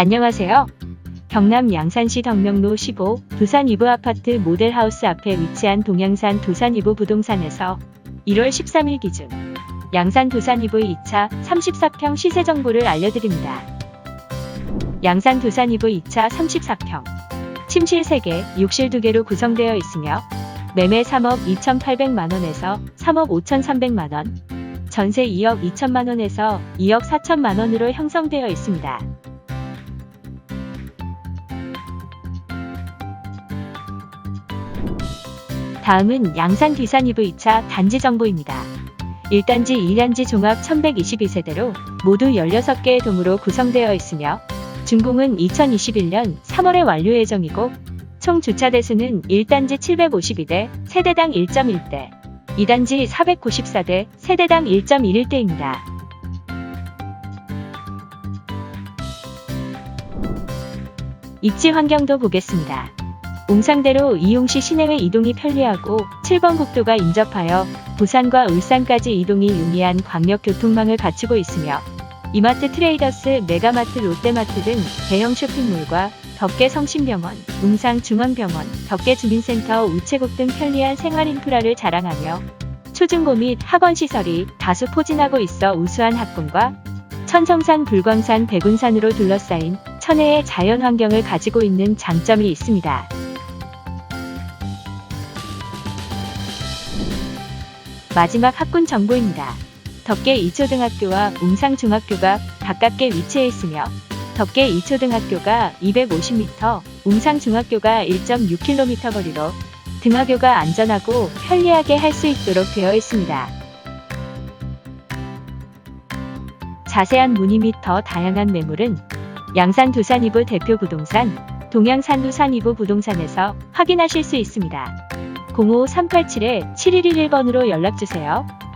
안녕하세요. 경남 양산시 덕명로 15 두산 이브 아파트 모델하우스 앞에 위치한 동양산 두산 이브 부동산에서 1월 13일 기준 양산 두산 이브 2차 34평 시세 정보를 알려드립니다. 양산 두산 이브 2차 34평 침실 3개, 욕실 2개로 구성되어 있으며 매매 3억 2,800만 원에서 3억 5,300만 원, 전세 2억 2천만 원에서 2억 4천만 원으로 형성되어 있습니다. 다음은 양산 뒤산 이브 2차 단지 정보입니다. 1단지 2단지 종합 1122세대로 모두 16개의 동으로 구성되어 있으며 준공은 2021년 3월에 완료 예정이고 총 주차 대수는 1단지 752대, 세대당 1.1대, 2단지 494대, 세대당 1.11대입니다. 입지 환경도 보겠습니다. 웅상대로 이용시 시내외 이동이 편리하고 7번 국도가 인접하여 부산과 울산까지 이동이 용이한 광역 교통망을 갖추고 있으며 이마트 트레이더스, 메가마트, 롯데마트 등 대형 쇼핑몰과 덕계 성심병원, 웅상 중앙병원, 덕계 주민센터, 우체국 등 편리한 생활 인프라를 자랑하며 초중고 및 학원 시설이 다수 포진하고 있어 우수한 학군과 천성산, 불광산, 백운산으로 둘러싸인 천혜의 자연 환경을 가지고 있는 장점이 있습니다. 마지막 학군 정보입니다. 덕계 이초등학교와 웅상중학교가 가깝게 위치해 있으며 덕계 이초등학교가 250m, 웅상중학교가 1.6km 거리로 등하교가 안전하고 편리하게 할 수 있도록 되어 있습니다. 자세한 문의 및 더 다양한 매물은 양산 두산이부 대표 부동산, 동양산 두산이부 부동산에서 확인하실 수 있습니다. 05387-7111번으로 연락주세요.